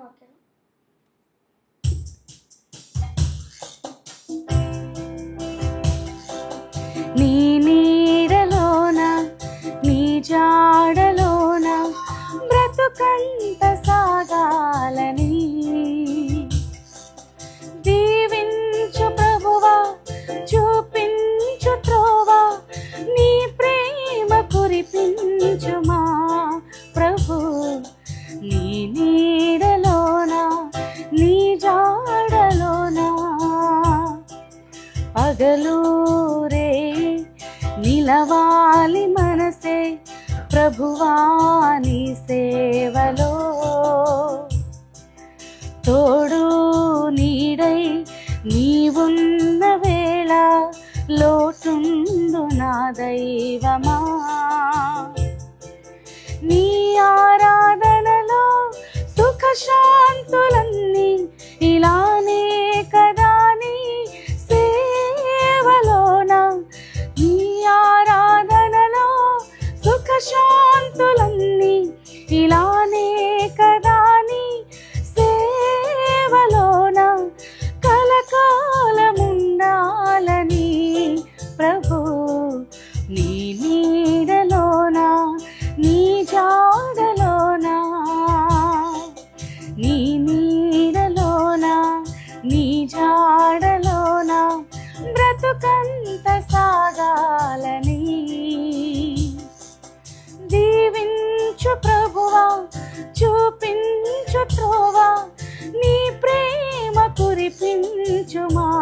Okay నీ నీడలోన నీ జాడలోన బ్రతుకంత పగలూరే నిలవాలి మనసే ప్రభువాని సేవలో. తోడు నీడై నీవున్న వేళ లోటుందు నా దైవమా. నీ ఆరాధనలో సుఖశాంతులన్నీ ఇలా నీ నీడలోన నీ జాడలోన బ్రతుకంత సాగాలని. దీవించు ప్రభువా చూపించు త్రోవా నీ ప్రేమ కురిపించుమా.